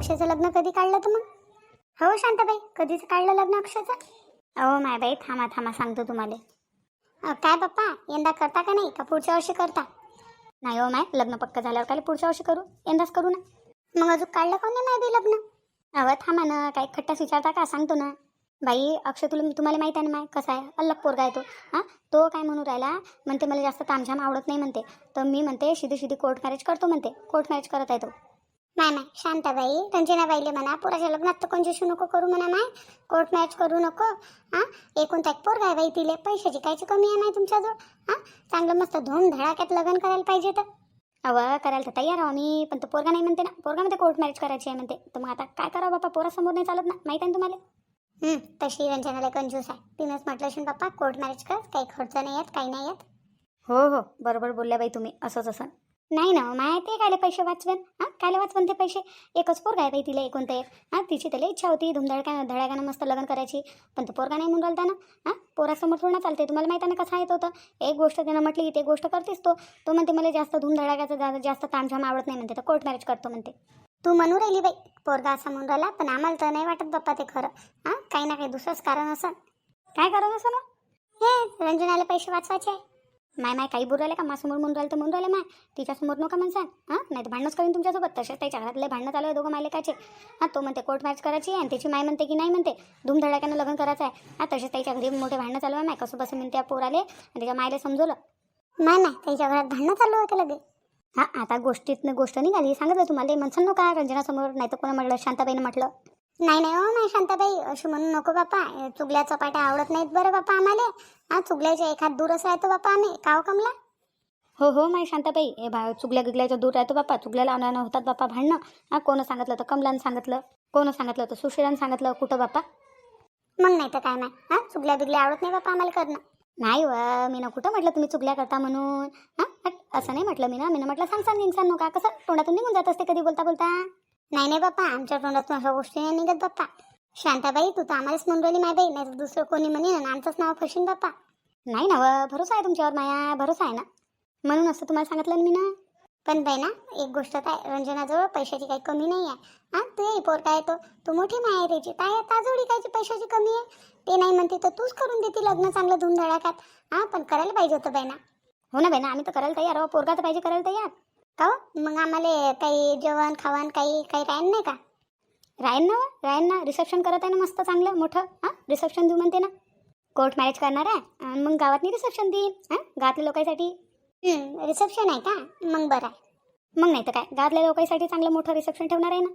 अक्षयचं लग्न कधी काढलं तर मग? हो शांताबाई कधीच काढलं लग्न अक्षयचं? अहो माय बाई थांबा थांबा सांगतो तुम्हाला. काय पप्पा यंदा करता का नाही? का पुढच्या वर्षी करता? नाही हो माय लग्न पक्क झाल्यावर काय पुढच्या वर्षी करू? यंदाच करू ना. मग अजून काढलं कोणी नाही बी लग्न? अहो थांबा ना काही खट्टास विचारता का? सांगतो ना. बाई अक्षय तुला तुम्हाला माहीत आहे ना माय कसा आहे? अल्लग पोरगा आहे तो. हां? तो काय म्हणू राहिला? म्हणते मला जास्त तामझाम आवडत नाही म्हणते. तर मी म्हणते शिधी शिधी कोर्ट मॅरेज करतो म्हणते. कोर्ट मॅरेज करत आहे तो. नाही नाही शांताबाई रंजनाबाईले म्हणा पोराच्या लग्नात तर कंजूशी नको करू म्हणा माय. कोर्ट मॅच करू नको हां? एकूण एक पोरगा आहे बाई तिले पैशाची कायची कमी आहे नाही तुमच्याजवळ हां? चांगलं मस्त धूम धडाक्यात लग्न करायला पाहिजे तर. अव करायला तर तयार आहो मी पण तो पोरगा नाही म्हणते ना. पोरगा म्हणते कोर्ट मॅरेज करायची आहे म्हणते. तर मग आता काय करावं बापा पोरासमोर नाही चालत ना माहिती आहे ना तुम्हाला? हं, तशी रंजनाला कंजूस आहे. तिनंच म्हटलं असेल बाप्पा कोर्ट मॅरेज कर काही खर्च नाही येत काही नाही येत. हो हो बरोबर बोलल्या बाई तुम्ही असंच असं. नाही ना माय ते कायले पैसे वाचवेन? हां? कायले वाचवेन ते पैसे? एकच पोरगा आहे बाई तिला एकूण ते. हां तिची त्याला इच्छा होती धुमधडका धडाक्यानं मस्त लग्न करायची. पण तो पोरगा नाही म्हणून राहिला ना हां? पोरासमोर थोडं चालते तुम्हाला माहिती आहे ना कसं येत होतं? एक गोष्ट त्यानं म्हटली की ते गोष्ट करतेस तो. तो म्हणते मला जास्त धुमधडाक्याचं जा जास्त तामझाम आवडत नाही म्हणते. तर कोर्ट मॅरेज करतो म्हणते. तू म्हणू राहिली बाई. पोरगा असा म्हणून राहिला पण आम्हाला तर नाही वाटत बाप्पा ते खरं. हां? काही ना काही दुसरंच कारण असं. काय कारण असं ना? हे रंजनाला पैसे वाचवायचे आहे. माय माय काही बोल राहिले का? माझ्यासमोर म्हणून राहिलं तर म्हणून राहिले माय. तिच्यासमोर नका म्हणसान? हां? नाही तर भांडणच करीन तुमच्यासोबत. तसेच त्याच्या घरातले भांडणं चालू आहे दोघं मायलेकाचे हां तो म्हणते कोर्ट मॅच करायची आहे आणि त्याची माय म्हणते की नाही म्हणते. धूमधडाक्यानं लग्न करायचं आहे. हां तसेच त्याच्या घरी मोठे भांडणं चालू आहे माय. कसं बसं म्हणते त्या पोराले आणि त्याच्या मायला समजवलं. नाही नाही त्याच्या घरात भांडणं चालू होतं लगे? हां आता गोष्टीतनं गोष्ट निघाली. सांगितलं तुम्हाला. म्हणसान नका रंजनासमोर नाही तर कोणा म्हटलं शांताबाईनं म्हटलं. नाही नाही हो नाही शांताबाई अशी म्हणू नको बापा. चुगल्या चपाट्या आवडत नाहीत बरं बापा आम्हाला. हा चुगल्याच्या एखाद दूरच राहतो बापा आम्ही. काव कमला? हो हो माय शांताबाई. हे बा चुगल्या गिगल्याच्या दूर राहतो बापा. चुगल्या लावण्यानं होतात बापा भांडणं. हा कोण सांगितलं तर कमलानं सांगितलं. कोण सांगितलं तर सुशिरानं सांगितलं. कुठं बापा? मग नाही तर काय नाही हा चुगल्या बिगल्या आवडत नाही बापा आम्हाला करणं. नाही व मी ना कुठं म्हटलं तुम्ही चुगल्या करता म्हणून? हा असं नाही म्हटलं मी ना. मी म्हटलं सांग सांग इंसान नका कसं? तोंडातून निघून जात असते कधी बोलता बोलता? नाही नाही बाप्पा आमच्या तोंडातून अशा गोष्टी नाही निघत बाप्पा. शांताबाई तू तर आम्हालाच म्हणून राहिली माय बाई नाही तर दुसरं कोणी म्हणेन ना आमचंच नाव फशीन बाप्पा. नाही ना व भरोसा आहे तुमच्यावर माया भरोसा आहे ना? म्हणून असं तुम्हाला सांगितलं ना मी ना? पण बाई ना एक गोष्ट काय रंजनाजवळ पैशाची काही कमी नाही आहे. हां तू ये पोर काय तो. तू मोठी माय त्याची. ताय ताजोडी कायची पैशाची कमी आहे? ते नाही म्हणते तर तूच करून देते लग्न चांगलं धुमधडाक्यात हां पण करायला पाहिजे होतं बाई ना. हो ना बाई ना आम्ही तर करायला तयार आहो पोरगा तर पाहिजे करायला तयार. का हो? मग आम्हाला काही जेवण खावण काही काही राहीन नाही का? राहीन ना राहीन ना. रिसेप्शन करत आहे ना मस्त चांगलं मोठं. हां रिसेप्शन देऊ म्हणते ना. कोर्ट मॅरेज करणार आहे आणि मग गावातनी रिसेप्शन देईन हां गावातल्या लोकांसाठी. रिसेप्शन आहे का? मग बरं आहे. मग नाही तर काय गावातल्या लोकांसाठी चांगलं मोठं रिसेप्शन ठेवणार आहे ना.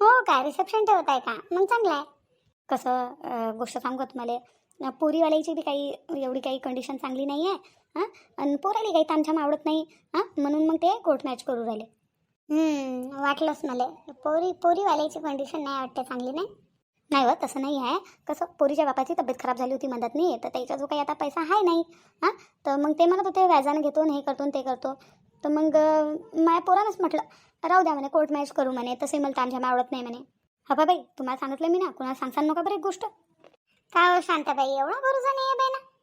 हो काय रिसेप्शन ठेवत आहे का? मग चांगलं आहे. कसं गोष्ट सांगू तुम्हाला? पोरीवाल्याची बी काही एवढी काही कंडिशन चांगली नाही आहे हां? आणि पोराला काही तामझाम आवडत नाही हां? म्हणून मग ते कोर्ट मॅच करू राहिले. हम्म, वाटलंच मला. पोरी पोरीवाल्याची कंडिशन नाही वाटते चांगली नाही? नाही हो तसं नाही आहे. कसं पोरीच्या बापाची तब्येत खराब झाली होती मदत नाही तर त्याचा जो काही आता पैसा आहे नाही हां? तर मग ते म्हणत होते व्याजानं घेतो हे करतो ते करतो. तर मग माझ्या पोरानंच म्हटलं राहू द्या म्हणे कोर्ट मॅच करू म्हणे तसे मला तामझाम आवडत नाही म्हणे. हा बाई तुम्हाला सांगितलं मी ना कुणाला सांगसान नका बरं एक गोष्ट. का हो शांताबाई एवढा भरोसा नाही आहे बाई ना हां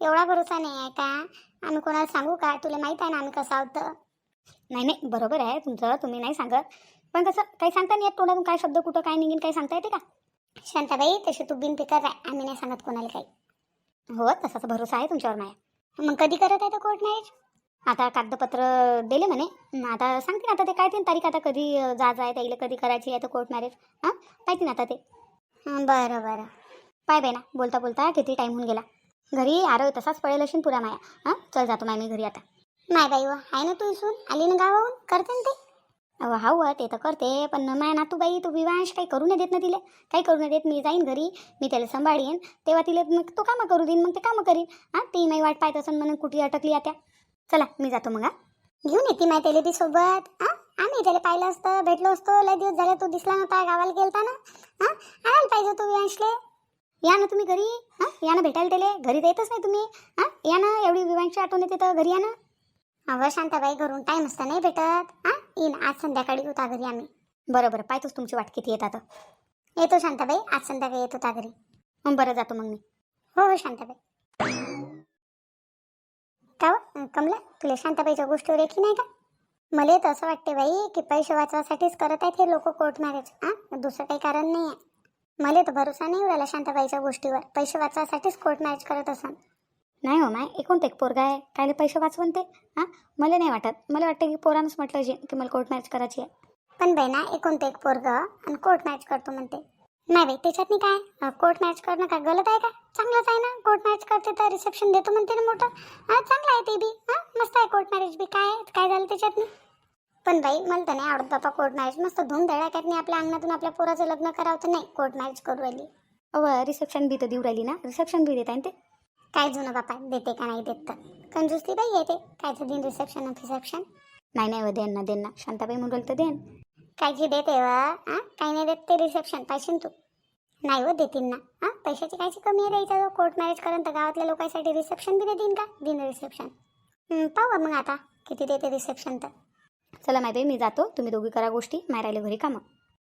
एवढा भरोसा नाही आहे का? आम्ही कोणाला सांगू का? तुला माहीत आहे ना आम्ही कसं आहोत तर. नाही नाही बरोबर आहे. तुमचं तुम्ही नाही सांगत. पण कसं काही सांगता नाही येत तोंडातून. काय शब्द कुठं काय निघेन काही सांगता येते का? शांताबाई तशी तू बिनफिकर आहे आम्ही नाही सांगत कोणाला काही. हो तसाच भरोसा आहे तुमच्यावर माया मग कधी करत आहे तर कोर्ट मॅरेज आता कागदपत्र दिले म्हणे. मग आता सांगते ना आता ते. काय ते तारीख आता कधी जायचं आहे त्याला कधी करायची आहे तर कोर्ट मॅरेज हां? पाहिजे ना आता ते. बरं बरं. पाय बाई ना बोलता बोलता किती टाईम होऊन गेला? घरी आरव तसाच पळेल असेल पुरा माया. हां? चल जातो माय मी घरी आता. माय बाई आहे ना तू इसून आली ना गावाहून? करते ना ते? अहो हाव ते तर करते पण माय नातू बाई तू विवांश काही करू नाही देत ना तिला. काही करू नाही देत मी जाईन घरी मी त्याला सांभाळीन. तेव्हा तिला मग तो कामं करू देईन मग ते कामं करीन. हां? ती माई वाट पाहत असन म्हणून कुठे अटकली आता. चला मी जातो मग हा. घेऊन येते माय त्याला ती सोबत. हां? आम्ही त्याला पाहिलं असतं भेटलो असतो लय दिवस झाले तू दिसला नव्हता गावाला गेलता ना. हां? आणायला पाहिजे तू विवांशले या ना तुम्ही घरी हां? या ना भेटायला त्याले घरी तर येतच नाही तुम्ही हां? या ना एवढी विवांची आठवण येते तर घरी या ना. अवं शांताबाई घरून टाईम असता नाही भेटत हां? येईन आज संध्याकाळी होता घरी आम्ही. बरं बरं पाहतोच तुमची वाट किती येतात येतो शांताबाई आज संध्याकाळी येतो होता घरी. मग बरं जातो मग मी. हो हो शांताबाई. का हो, कमला तुला शांताबाईच्या गोष्टीवर एकी नाही का? मला तर असं वाटते बाई की पैसे वाचवासाठीच करत आहेत हे लोक कोर्ट मॅरेज हां? दुसरं काही कारण नाही आहे मला तर भरोसा नाही उराला शांताबाईच्या गोष्टीवर. पैसे वाचवासाठीच कोर्ट मॅच करत असन. नाही हो माय एकूण ते एक पोरगा आहे. कायले पैसे वाचवून ते? हां? मला नाही वाटत. मला वाटतं की पोरानंच म्हटलं जे की मला कोर्ट मॅच करायची आहे. पण बहिणा ना एकूण ते एक पोरग आणि कोर्ट मॅच करतो म्हणते. नाही बाई त्याच्यातनी काय? कोर्ट मॅच करणं काय गलत आहे का? चांगलंच आहे ना? कोर्ट मॅच करते तर रिसेप्शन देतो म्हणते ना मोठं. हां चांगलं आहे ते बी. हां मस्त आहे कोर्ट मॅरेज बी. काय काय झालं त्याच्यातनी पण बाई मला तर नाही आवडत बापा कोर्ट मॅरेज मस्त धूम धडाक्यात नाही आपल्या अंगणातून आपल्या पोराचं लग्न करावं तर नाही कोर्ट मॅरेज करू राहिली. अव रिसेप्शन बी तर देऊ राहिली ना? रिसेप्शन बी देत आहे ते? काय जुनं बापा देते का नाही देत तर. कंजूसली बाई येते कायचं दिन रिसेप्शन रिसेप्शन नाही नाही व देन ना देन ना. शांताबाई म्हणून तर देन. काय जी देते व हां काही नाही देत ते रिसेप्शन पाहिजे तू. नाही हो देतील ना. हां पैशाची कायची कमी आहे द्यायचा जो कोर्ट मॅरेज करून तर गावातल्या लोकांसाठी रिसेप्शन बी देतील का? दिन रिसेप्शन पाहू मग आता. किती देते रिसेप्शन तर. चला माहिती मी जातो. तुम्ही दोघी करा गोष्टी. मारायला घरी कामं.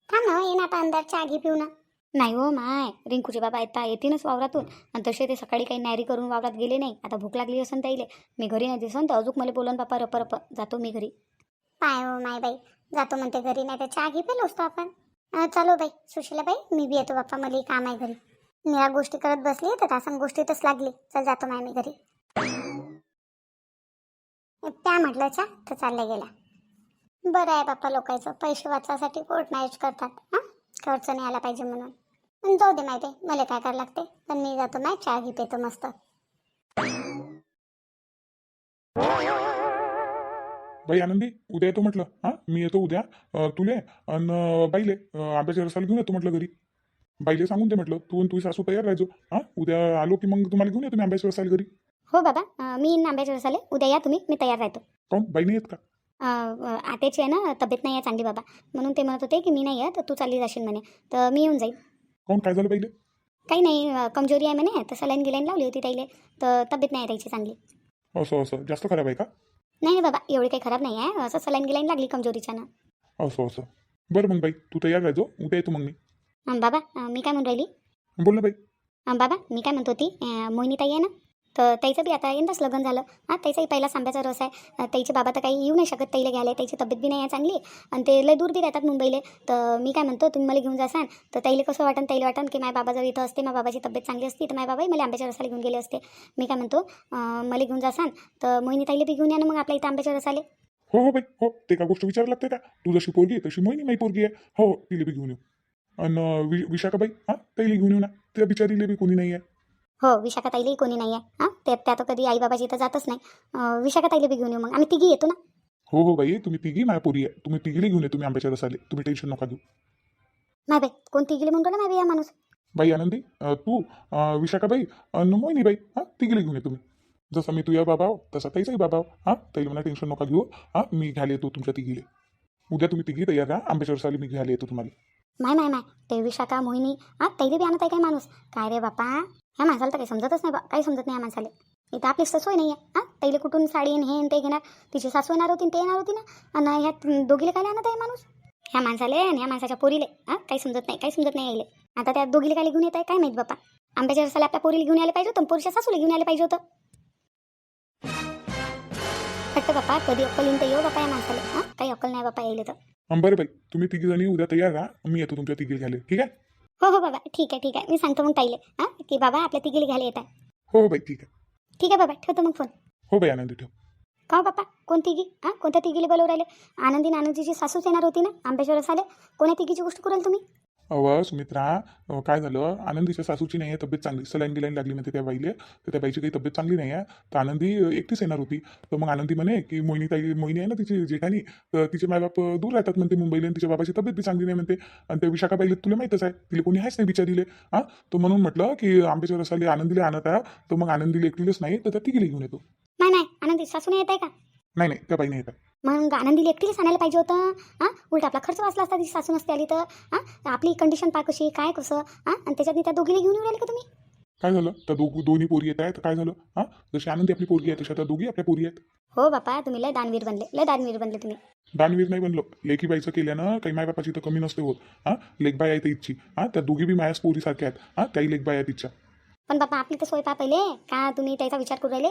थांब ना येईन आता अंधारच्या आगी पिऊ ना. नाही हो माय. रिंकूचे बाबा येता येतीनच वावरातून. आणि तसे ते सकाळी काही नॅरी करून वावरात गेले नाही. आता भूक लागली असन त्याईले मी घरी नाही दिसन तर अजून मला बोलून बापा रप रप. जातो मी घरी. पाय हो माय बाई. जातो म्हणते घरी नाही तर चहा घे पेलो असतो आपण. अं, चलो बाई सुशीला बाई मी बी येतो बाप्पा मला काम आहे घरी. मी या गोष्टी करत बसली तर तासन गोष्टीतच लागली. चल जातो माय मी घरी. त्या म्हटलं चा तर चालल्या गेला बरं आहे बाप्पा लोकांचं. पैसे वाचवासाठी कोर्ट मॅरेज करतात. हां? खर्च नाही आला पाहिजे म्हणून. जाऊ दे माहिती मला काय करायला लागते? पण मी जातो माय चहा घे पेतो मस्त. बाई आनंदी उद्या येतो म्हटलं. हां? मी येतो उद्या. अं, तुले आणि बाईले अं, आंब्याच्या रसाला घेऊन येतो म्हटलं घरी. बाईले सांगून दे म्हटलं तू आणि तुझी सासू तयार राहायचो हां? उद्या आलो की मग तुम्हाला घेऊन येतो मी आंब्याच्या रसाला घरी. हो बाबा अं, मी येईन आंब्याच्या रसाले उद्या या तुम्ही मी तयार राहतो. काऊन बाई नाही येत का? आत्याची आहे ना तब्येत नाही आहे चांगली बाबा. म्हणून ते म्हणत होते की मी नाही आहे तर तू चालली जाशील म्हणे. तर मी येऊन जाईल काऊन काय झालं काही नाही कमजोरी आहे म्हणे. तर सलाईन गिलाईन लावली होती त्याईले तर तब्येत नाही आहे त्याची चांगली. असं असं. जास्त खराब आहे का? नाही बाबा एवढी काही खराब नाही आहे. असं सलाईन गिलाईन लागली कमजोरीच्या ना. असं असं. बरं मग बाई तू तयार राहायचो उद्या येतो मग मी. बाबा मी काय म्हणून राहिली? बोल ना बाई. बाबा मी काय म्हणतो होती? अं, मोहिनीताई आहे ना? तर त्याचं बी आता यंदाच लग्न झालं. हां त्याचाही पहिला आंब्याचा रस आहे. त्याचे बाबा तर काही येऊ नाही शकत त्याला घ्यायला. त्याची तब्येत बी नाही आहे चांगली. आणि ते लय दूर बी राहतात मुंबईले. तर मी काय म्हणतो तुम्ही मला घेऊन जासान. तर त्याला कसं वाटन त्याला वाटन की माझ्या बाबा जर इथं असते माझ्या बाबाची तब्येत चांगली असती तर माझ्या बाबाही मला आंब्याच्या रसाला घेऊन गेले असते. मी काय म्हणतो मला घेऊन जासान. तर मोहिनीताईला बी घेऊन या ना मग आपल्या इथं आंब्याच्या रसाले. हो हो बाई. हो ते का गोष्ट विचारायला लागते का? तू जशी पोरगी आहे तशी मोहिनी माही पोरगी आहे. हो तिला बी घेऊन येऊ. आणि विशाखाबाई हां त्याला घेऊन येऊ ना. त्या बिचारीला बी कोणी नाही आहे हो विशाखाताईलाही कोणी नाही आहे हां? ते त्या तर कधी आई बाबाची इथं जातच नाही. अं, विशाखाताईला बी घेऊन येऊ मग. आम्ही तिघी येतो ना? हो हो बाई. तुम्ही तिघी माझ्या पोरी आहे. तुम्ही तिघीला घेऊन ये. तुम्ही आंब्याच्या रसाले. तुम्ही टेन्शन नका घेऊ. माय बाई कोण तिघीले म्हणतो ना माय बाई हा माणूस? बाई आनंदी अं, तू अं, विशाखाबाई आणि मोहिनीबाई हां? तिघीला घेऊन ये तुम्ही. जसं मी तुझ्या बाबा आहो तसा ताईचाही बाबा आहो हां? ताईला म्हणा टेन्शन नका घेऊ. हां? मी घ्यायला येतो तुमच्या तिघीले. उद्या तुम्ही तिघी तयार राहा. आंब्याच्या रसाले मी घ्यायला येतो तुम्हाला. माय माय माय. ते विशाखा मोहिनी हा? तैले बी आणत आहे काय माणूस? काय रे बापा? ह्या माणसाला तर काही समजतच नाही बा काही समजत नाही या माणसाला. इथं आपली सोय नाही आहे हा? तैले कुठून साडी आणि हे आणि ते घेणार? तिची सासू येणार होती ते येणार होती ना? आणि ह्या दोघीले काय आणत आहे माणूस? ह्या माणसाले आणि ह्या माणसाच्या पोरीले हां? काही समजत नाही काही समजत नाही यायले. आता त्या दोघीले काय घेऊन येत आहे काय माहीत बापा आंब्याच्या रसाला आपल्या पोरीला घेऊन यायला पाहिजे होतं पोरीच्या सासूला घेऊन यायला पाहिजे होतं. फक्त बापा कधी अक्कल येऊन तर येऊ हो बापा या माणसाला हा? काही अक्कल नाही बापा यायले तर. बरं बाई तुम्ही तिघी जणी उद्या तयार राहा मी येतो तुमच्या तिघी घ्यायला ठीक आहे? हो हो बाबा. ठीक आहे ठीक आहे. मी सांगतो मग ताईले. हां? की बाबा आपल्या तिघीला घ्यायला येत आहे हो हो बाई ठीक आहे. ठीक आहे बाबा. ठेवतो मग फोन. हो बाई आनंदी ठेव. का हो बाप्पा? कोण तिघी? हां? कोणत्या तिघीला बोलवू राहिले? आनंदी आनंदीची सासूच येणार होती ना? आंबेश्वर रसाले कोण्या तिघीची गोष्ट कराल तुम्ही? अव सुमित्रा काय झालं? आनंदीच्या सासूची नाही आहे तब्येत चांगली सलाईन गिलाईन लागली म्हणते त्या बाईले. तर त्या बाईची काही तब्येत चांगली नाही आहे. तर आनंदी एकटीच येणार होती. तर मग आनंदी म्हणे की मोहिनी ताई मोहिनी आहे ना तिची जेठानी तर तिचे मायबाप दूर राहतात म्हणते मुंबईला आणि तिच्या बाबाची तब्येत बी चांगली नाही म्हणते. आणि त्या विशाखा बाईले तुला माहीतच आहे तिला कोणी आहेच नाही बिचारीले. हां? तर म्हणून म्हटलं की आंब्याच्या रसाले आनंदीला आणत आहे तर मग आनंदीला एकटीलच नाही तर त्या तिघीला घेऊन येतो. नाही नाही. आनंदी सासूने येत आहे का? नाही नाही त्या बाई नाही येत आहे. मग आनंदीला एकटीलाच आणायला पाहिजे होतं हां? उलट आपला खर्च वाचला असता तिची सासू नसते आली तर हां? आपली कंडिशन पा कशी काय कसं हां? आणि त्याच्यात त्या दोघीला घेऊन येऊ राहिले का तुम्ही? काय झालं? त्या दोघ दोन्ही पोरी येत आहेत तर काय झालं? हां? जशी आनंदी आपली पोरगी आहे तशा त्या दोघी आपल्या पोरी आहेत. हो बापा तुम्ही लय दानवीर बनले लय दानवीर बनले तुम्ही. दानवीर नाही बनलो. लेकीबाईचं केल्यानं काही मायबापाची तर कमी नसते होत. हां? लेखबाई आहे ते इच्छी हां? त्या दोघी बी मायाच पोरीसारख्या आहेत. हां? त्याही लेखबाई आहेत इच्छा पण बापा आपली तर सोय पा पहिले का तुम्ही त्याचा विचार करू राहिले?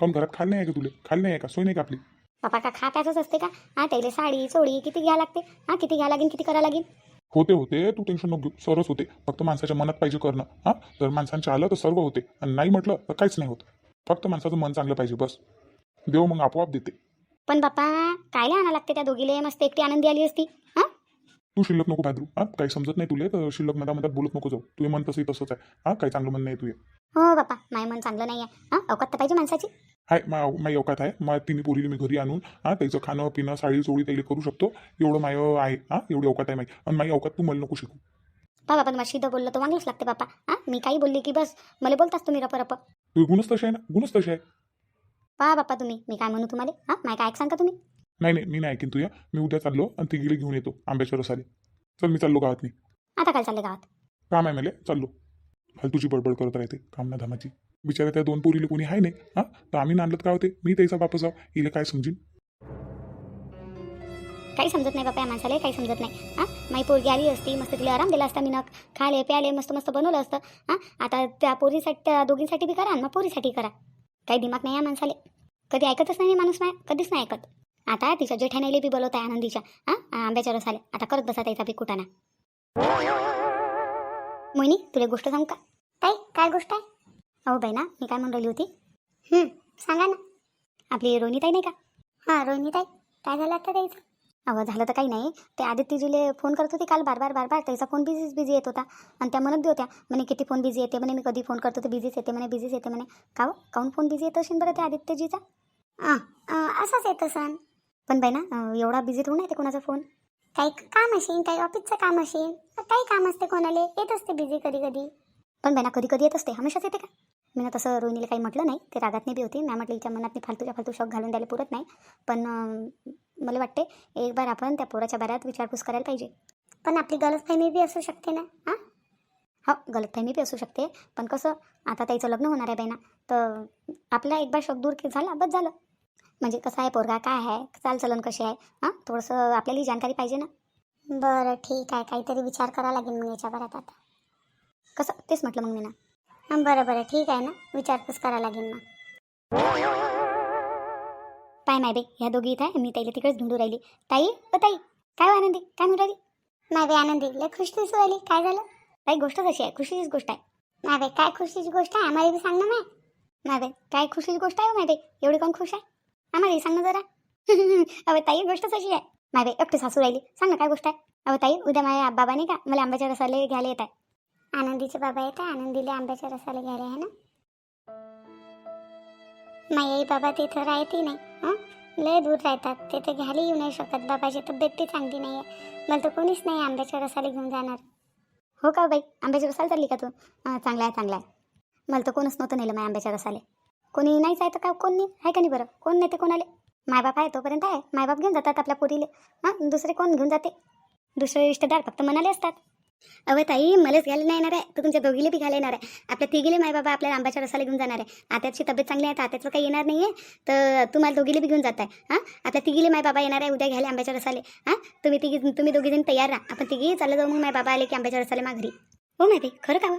काऊन घरात खाल नाही आहे का तुले? खाल नाही आहे का? सोय नाही का आपली? बापा का खा प्याचंच असते का? हा त्याला साडी चोळी किती घ्या लागते? हा किती घ्या लागेल किती करा लागेल? होते होते. तू टेन्शन नको घेऊ. सरच होते. फक्त माणसाच्या मनात पाहिजे करणं. हां? जर माणसांच्या आलं तर सर्व होते. आणि नाही म्हटलं तर काहीच नाही होत. फक्त माणसाचं मन चांगलं पाहिजे बस. देव मग आपोआप देते. पण बापा कायला आणा लागते त्या दोघीले? मस्त एकटी आनंदी आली असती. हा? तू शिल्लक नको भादरू हां? काही समजत नाही तुले तर शिल्लक मधा मधात बोलत नको जाऊ. तुझे मन तसंही तसंच आहे. हां? काही चांगलं मन नाही तुझे. हो बापा माय मन चांगलं नाही आहे हा अवकात तर पाहिजे माणसाची. हाय मा माई अवकात आहे. मग तिन्ही पोरीला मी घरी आणून हां त्याचं खाणं पिणं साडी चोळी त्याला करू शकतो. एवढं माय आहे हां एवढी अवकात आहे माई. आणि माई अवकात तू मला नको शिकू. पा बापा तुम्हाला शिद्ध बोललं तर वांगलंच लागते बापा. हा मी काही बोलली की बस. मला बोलताच तुम्ही रप रप तुझे गुणच तसे आहे ना? गुणच तसे आहे. पहा बापा तुम्ही मी काय म्हणू तुम्हाला? हा माय काय सांगता तुम्ही? नाही नाही मी नाही ऐकीन तुझ्या. मी उद्या चाललो आणि तिघीला घेऊन येतो आंब्याच्या रसाले. चल मी चाललो गावात नाही आता काय चालले गावात? काम आहे मला चाललो. फालतूची बडबड करत राहते कामना धामाची बिचारा त्या दोन पोरीला कोणी आहे नाही हां? तर आम्ही नांदलत काय होते? मी त्याचा वापस जाऊ हिला काय समजीन? काही समजत नाही बापा या माणसाला काही समजत नाही हा? माई पोरगी आली असती मस्त तिला आराम दिला असता मी नक खाले प्याले मस्त मस्त बनवलं असतं हा? आता त्या पोरीसाठी त्या दोघींसाठी बी करा आणि मग पोरीसाठी करा. काही दिमाग नाही या माणसाले. कधी ऐकतच नाही माणूस नाही कधीच नाही ऐकत. आता तिच्या जेठाण्याला बी बोलवत आहे आनंदीच्या हा? आंब्याच्या रसाले. आता करत बसा त्याचा बी कुटाना मोहिनी तुला एक गोष्ट सांगू का? काय काय गोष्ट आहे? अहो बाई ना मी काय म्हणून राहिली होती? सांगा ना. आपली रोहिणीताई नाही का? हां रोहिणीताई. काय झालं आता द्यायचं अहो झालं तर काही नाही. ते आदित्यजीले फोन करत होती काल बार बार बार बार. त्याचा फोन बिझीच बिझी येत होता. आणि त्या म्हणत होत्या म्हणे किती फोन बिझी येते म्हणे मी कधी फोन करतो तर बिझीच येते म्हणे बिझीच येते म्हणे. का हो? काहून फोन बिझी येत असेल बरं त्या आदित्यजीचा? असाच येतो सण पण बाई ना एवढा बिझी थोडून येते कोणाचा फोन काही काम असेल काही ऑफिसचं काम असेल काही काम असते कोणाला येत असते बिझी कधी कधी पण बहिणा कधी कधी येत असते. हमेशाच येते का? मी ना तसं रोहिणीला काही म्हटलं नाही. ते रागात नाही बी होती. मॅम म्हटलं हिच्या मनात मी फालतूच्या फालतू शॉक घालून द्यायला पुरत नाही. पण मला वाटते एक बार आपण त्या पोराच्या बाऱ्यात विचारपूस करायला पाहिजे. पण आपली गलतफहमी बी असू शकते ना हां हो गलतफहमी बी असू शकते. पण कसं? आता त्याचं लग्न होणार आहे बहिणा तर आपला एक बार शॉक दूर की झाला बस झालं. म्हणजे कसं आहे पोरगा? काय आहे? चालचलन कशी आहे? हां थोडंसं आपल्याला जानकारी पाहिजे ना. बरं ठीक आहे. काहीतरी विचार करावा लागेल मग याच्या आता. कसं? तेच म्हटलं मग मी ना. बरं बरं. ठीक आहे ना. विचारपूस करावं लागेल मग पाय माय बाई ह्या दोघी इथं आहे. मी ताईला तिकडेच ढूंढू राहिली. ताई ओ ताई काय हो आनंदी? काय म्हणू राहिली? माय आनंदी लय खुश दिसू राहिली. काय झालं? ताई गोष्ट कशी आहे? खुशीचीच गोष्ट आहे. माय काय खुशीची गोष्ट आहे? आम्हाला बी सांग ना माय. माय काय खुशीची गोष्ट आहे हो माय एवढी कोण खुश आहे? आम्हालाही सांग ना जरा. अवे ताई गोष्ट कशी आहे? माय बाई सासू राहिली. सांग ना काय गोष्ट आहे? अहो ताई उद्या माझ्या बाबा नाही का? मला आंब्याच्या रसाले घ्यायला येत आहे आनंदीचे बाबा येत आहे. आनंदीला आंब्याच्या रसाला घ्यायला आहे ना? नाही आई बाबा तिथं राहते नाही हं? लय दूर राहतात. ते तर घ्यायला येऊ नाही शकत. बाबाची तब्येत ती चांगली नाही आहे मला तर कोणीच नाही आंब्याच्या रसाला घेऊन जाणार. हो का बाई? आंब्याच्या रसाला चालली का तू? चांगला आहे चांगला आहे. मला तर कोणच नव्हतं नेलं माझ्या आंब्याच्या रसाले. कोणी नाहीच आहे तर का? कोण? नाही आहे का नाही बरं? कोण नाही ते कोणाले? मायबाप आहे तोपर्यंत आहे. मायबाप घेऊन जातात आपल्या पोरीले. हां? दुसरे कोण घेऊन जाते? दुसरे रिश्तेदार फक्त मनाले असतात. अवय ताई मलाच घ्यायला नाही येणार आहे. तर तुमच्या दोघीले बी घ्यायला येणार आहे. आपल्या तिघीले माय बाबा आपल्याला आंब्याच्या रसाला घेऊन जाणार आहे. आत्याची तब्येत चांगली आहे तर आत्याचं काही येणार नाही आहे तर तुम्हाला दोघीले बी घेऊन जात आहे हां? आपल्या तिघीले माय बाबा येणार आहे उद्या घ्यायला आंब्याच्या रसाले हां? तुम्ही तिघी तुम्ही दोघी जण तयार राहा. आपण तिघी चाललं जाऊ मग माय बाबा आले की आंब्याच्या रसाले मा घरी. हो माय बाई खरं का हो?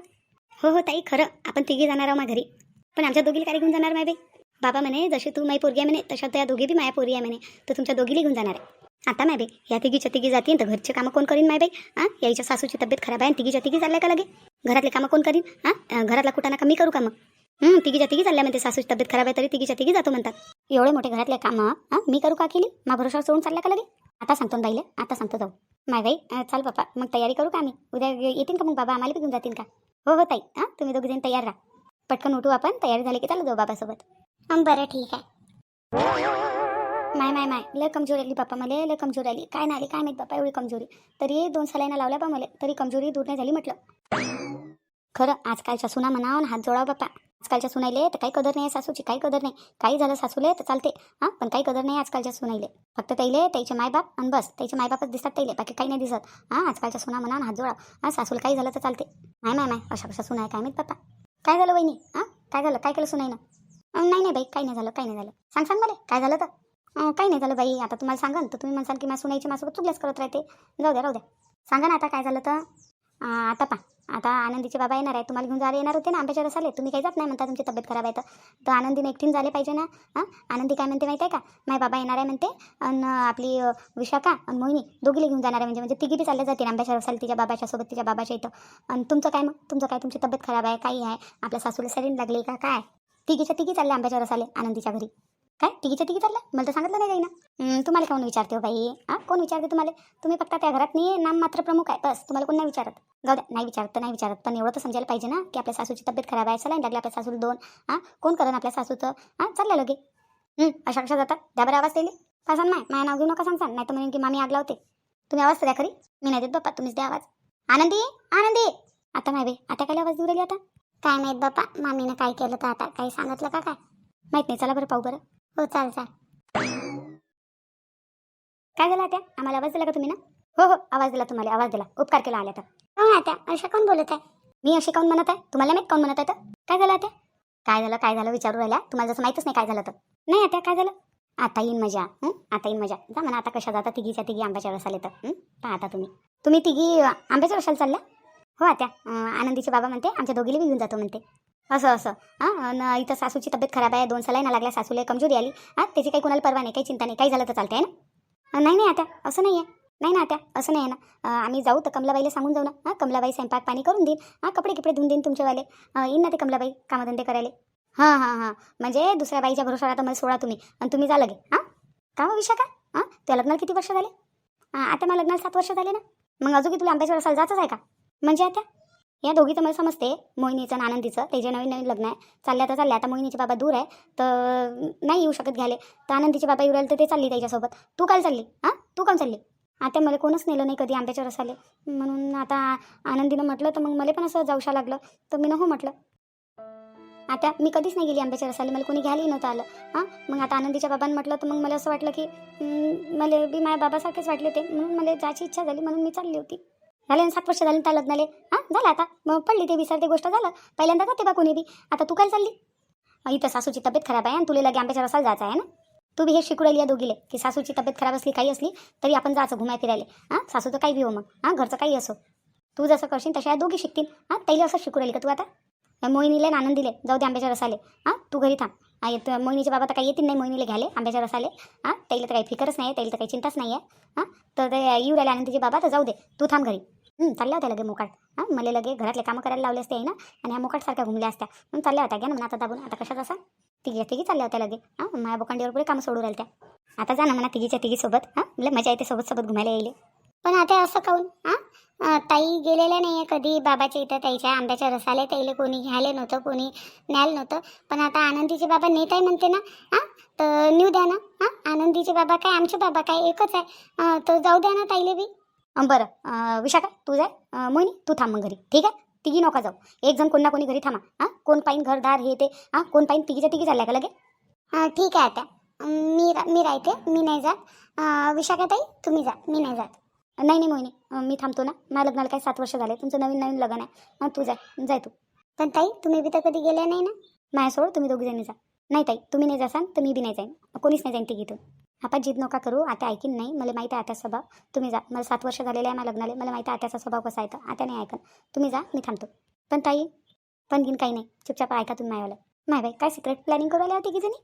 हो हो ताई खरं. आपण तिघी जाणार आहोत मा घरी. पण आमच्या दोघीला काय घेऊन जाणार माय बाई? बाबा म्हणे जशी तू माई पोरगी आहे म्हणे तशा त्या दोघी बी माया पोरी आहे म्हणे. तर तुमच्या दोघीला घेऊन जाणार आहे. आता माय बाई या तिघीच्या तिघी जातील तर घरचे कामं कोण करीन माय बाई? हां याईच्या सासूची तब्येत खराब आहे आणि तिघीच्या तिघी चालल्या का लगे? घरातले कामं कोण करीन? हां घरातला कुठाना कमी करू का मग तिघीच्या तिघी चालल्या म्हणते सासूची तब्येत खराब आहे तरी तिघीच्या तिघी जातो म्हणतात. एवढे मोठे घरातले कामं हां मी करू का केली मा भरोसा सोडून चालल्या का लगे? आता सांगतो ना बाईले आता सांगतो जाऊ. माय बाई चाल बापा मग तयारी करू का आम्ही? उद्या येतील का मग बाबा? आम्हाला बी घेऊन जातील का? हो हो ताई. हां तुम्ही दोघीजण तयार राहा. पटकन उठू आपण तयारी झाली की चालू जाऊ बाबासोबत. बरं ठीक आहे. माय माय माय लय कमजोरी आली बापा मला लय कमजोरी आली. काय नाही आली काय माहीत बाप्पा एवढी कमजोरी. तरी दोन सलाईना लावल्या बा मला तरी कमजोरी दूर नाही झाली म्हटलं. खरं आजकालच्या सुना म्हणावं हात जोडाव बापा. आजकालच्या सुनाईले तर काही कदर नाही सासूची काही कदर नाही. काही झालं सासूले तर चालते. हां? पण काही कदर नाही आजकालच्या सुनाईले. फक्त तैले त्याचे मायबाप आणि बस. त्याचे मायबापच दिसतात तैले बाकी काही नाही दिसत. हां? आजकालच्या सुना म्हणा हात जोडा हां? सासूला काही झालं तर चालते. नाही माय माय अशा कशा सुना आहे काय माहीत बाप्पा काय झालं वहिनी? हां? काय झालं? काय केलं सुनाईनं? नाही नाही बाई काही नाही झालं काही नाही झालं. सांग सांग मला. काय झालं तर? काही नाही झालं बाई आता तुम्हाला सांगा तर तुम्ही म्हणसाल की माझ्या सुनाईची माझ्यासोबत चुकल्याच करत राहते. जाऊ द्या राहू द्या. सांगा ना आता काय झालं तर. आता पा आता आनंदीचे बाबा येणार आहे तुम्हाला घेऊन जायला येणार होते ना आंब्याच्या रसाले. तुम्ही काही जात नाही म्हणता तुमची तब्येत खराब आहे तर. तर आनंदीने एकटीन झाले पाहिजे ना हां? आनंदी काय म्हणते माहिती आहे का? माय बाबा येणार आहे म्हणते आणि आपली विशाखा आणि मोहिनी दोघीला घेऊन जाणार आहे म्हणजे म्हणजे तिघी बी चालल्या जातील आंब्याच्या रसाले तिच्या बाबाच्या सोबत तिच्या बाबाच्या इथं. आणि तुमचं काय मग? तुमचं काय? तुमची तब्येत खराब आहे काही आहे? आपल्या सासूला सरीन लागली का? काय? तिघीच्या तिघी चालल्या आंब्याच्या रसाले आनंदीच्या घरी. काय? तिघीच्या टिकी चाललं मला तर सांगितलं नाही ना तुम्हाला कोण विचारते हो बाई? हां कोण विचारते तुम्हाला? तुम्ही फक्त त्या घरात नाही नाम मात्र प्रमुख आहे. बस तुम्हाला कोण नाही विचारत. जाऊ द्या नाही विचारत नाही विचारत. पण एवढं तर समजायला पाहिजे ना की आपल्या सासूची तब्येत खराब आहे. सलाईन लागली आपल्या सासूला दोन. हां कोण करण आपल्या सासूचं? हां चाललं लगे. अशा कशा जातात द्या बरं आवाज दिली पासन माय माय नाव घेऊ नका सांगसान. नाही तर म्हणून की मामी आग लावते. तुम्ही आवाज द्या खरी. मी नाही देत बाप्पा तुम्हीच द्या आवाज. आनंदी आनंदी! आता नाही बे आता काय आवाज देऊ राहिली आता? काय माहीत बाप्पा मामीनं काय केलं तर आता? काही सांगितलं का काय? माहीत नाही चला बरं पाहू बरं. हो चाल चाल काय झालं त्या आम्हाला आवाज दिला का तुम्ही ना? हो हो आवाज दिला तुम्हाला आवाज दिला. उपकार केला आल्या तर हो आता अशा कोण बोलत आहे? मी अशी काऊन म्हणत आहे? तुम्हाला माहीत काऊन म्हणत आहे तर? काय झालं आता काय झालं काय झालं विचारू राहिल्या? तुम्हाला जसं माहीतच नाही काय झालं तर. नाही आता काय झालं? आता येईन मजा आता येईन मजा. जा म्हणा आता कशा जाता तिघीच्या तिघी आंब्याच्या रसाले तर पहा आता तुम्ही. तुम्ही तिघी आंब्याच्या रसाला चालल्या? हो आता आनंदीचे बाबा म्हणते आमच्या दोघीला बी घेऊन जातो म्हणते. असं असं. हां आणि इथं सासूची तब्येत खराब आहे दोन सलाईना लागल्या सासूला कमजोरी आली. हां त्याची काही कोणाला परवा नाही काही चिंता नाही काही झालं तर चालते आहे ना नाही नाही आता असं नाही आहे नाही ना आता असं नाही आहे ना आम्ही जाऊ तर कमलाबाईला सांगून जाऊ ना. हां कमलाबाई स्वयंपाक पाणी करून देईन. हां कपडे किपडे धुवून देईन तुमचेवाले येईन ना ते कमलाबाई कामधंदे करायला. हां हां हां. म्हणजे दुसऱ्या बाईच्या भरोशावर आता मला सोडा तुम्ही. आणि तुम्ही जा लगे. हां? का हो विशाखा? हां? त्या लग्नाला किती वर्ष झाले? हां आता मला लग्नाला सात वर्ष झाले ना. मग अजून की तुला आंब्याच्या रसाला जातच आहे का? म्हणजे आता? या दोघीचं मला समजते. मोहिनीचं आणि आनंदीचं. ते जे नवीन नवीन लग्न आहे चालल्या तर चालल्या. आता मोहिनीचे बाबा दूर आहे तर नाही येऊ शकत घ्यायला. तर आनंदीचे बाबा येऊ राहिले तर ते चालली त्याच्यासोबत. तू काय चालली? हां? तू काम चालली? आता मला कोणच नेलं नाही कधी आंब्याच्या रसाले. म्हणून आता आनंदीनं म्हटलं तर मग मला पण असं जाऊशा लागलं. तर मी न हो म्हटलं. आता मी कधीच नाही गेली आंब्याच्या रसाले. मला कोणी घ्यायलाही नव्हतं आलं. हां? मग आता आनंदीच्या बाबांनी म्हटलं तर मग मला असं वाटलं की मला बी माझ्या बाबासारखेच वाटले ते म्हणून मला जायची इच्छा झाली. म्हणून मी चालली होती. झाले सात वर्ष झाले त्या लग्नाले हां झालं आता. मग पडली ते विसरते गोष्ट झालं. पहिल्यांदा जाते बा कोणी बी. आता तू काय चालली? इथं सासूची तब्येत खराब आहे आणि तुला लगे आंब्याच्या रसाला जायचं आहे ना? तू बी हे शिकू राहिली या दोघीले की सासूची तब्येत खराब असली काही असली तरी आपण जायचं घुमाय फिरायला हां सासूचं काही बी हो मग. हां घरचं काही असो. तू जसं करशील तशा या दोघी शिकतील. हां ताईला असं शिकू राहिली का तू आता? मोहिनीला मोहिनीले आणि आनंदीले जाऊ दे आंब्याच्या रसाले. हां तू घरी थांब. मोहिनीचे बाबा तर काही येतील नाही मोहिनीला घ्यायला आंब्याच्या रसाले. हां तैला तर काही फिकरच नाही आहे तर काही चिंताच नाही आहे हां तर ते येऊ राहिले आनंदीचे बाबा तर जाऊ दे. तू थांब घरी. चालल्या होत्या लगे मोकाट. हां मला लगे घरातले कामं करायला लावले असते ना आणि ह्या मुकाटसारख्या घुमल्या असत्या. मग चालल्या होत्या घ्या ना आता दाबून. आता कशात असा तिघी तिघी चालल्या होत्या लगे. हां माझ्या बोकांडीवर पुढे कामं सोडू राहिल्या त्या आता जा ना म्हणा तिघीच्या तिघीसोबत. हां लय मजा येते सोबत सोबत घुमायला येईल पण आता असं काऊन? हां ताई गेलेल्या नाही आहे कधी बाबाच्या इथं ताईच्या आंब्याच्या रसाले. ताईले कोणी घ्यायला नव्हतं कोणी न्यायला नव्हतं. पण आता आनंदीचे बाबा नेत आहे म्हणते ना हां तर न्यू द्या ना. हां आनंदीचे बाबा काय आमचे बाबा काय एकच आहे. तर जाऊ द्या ना ताईले बी. बरं विशाखा तू जाय. मोहिनी तू थांब मग घरी. ठीक आहे? तिघी नका जाऊ. एक जण कोण ना कोणी घरी थांबा. हां? कोण पाईन घरदार हे ते? हां? कोण पाईन तिघीच्या तिघी चालल्या का लगे? हां ठीक आहे आता. मी रा मी राहते. मी नाही जात. विशाखा ताई तुम्ही जा. मी नाही जात. नाही नाही मोहिनी. अं, मी थांबतो ना. माझ्या लग्नाला काही सात वर्ष झाले. तुमचं नवीन नवीन लग्न आहे. हां तू जाय. जाय तू. पण ताई तुम्ही बी तर कधी गेल्या नाही ना? माझ्यासोबत तुम्ही दोघी जणी जा. नाही ताई तुम्ही नाही जासाल तर मी बी नाही जाईन. कोणीच नाही जाईन तिघीतून आपण जिद नका करू. आता ऐकीन नाही. मला माहिती आहे आता स्वभाव. तुम्ही जा. मला सात वर्ष झालेले आहे मला लग्नाला. मला माहिती आहे आत्याचा स्वभाव कसा आहे तर. आता नाही ऐकन तुम्ही जा. मी थांबतो. पण ताई पण घेईन काही नाही. चुपचाप ऐका तुम्ही मायवाला माय बाई काय सिक्रेट प्लॅनिंग करू आल्या होती की जणी?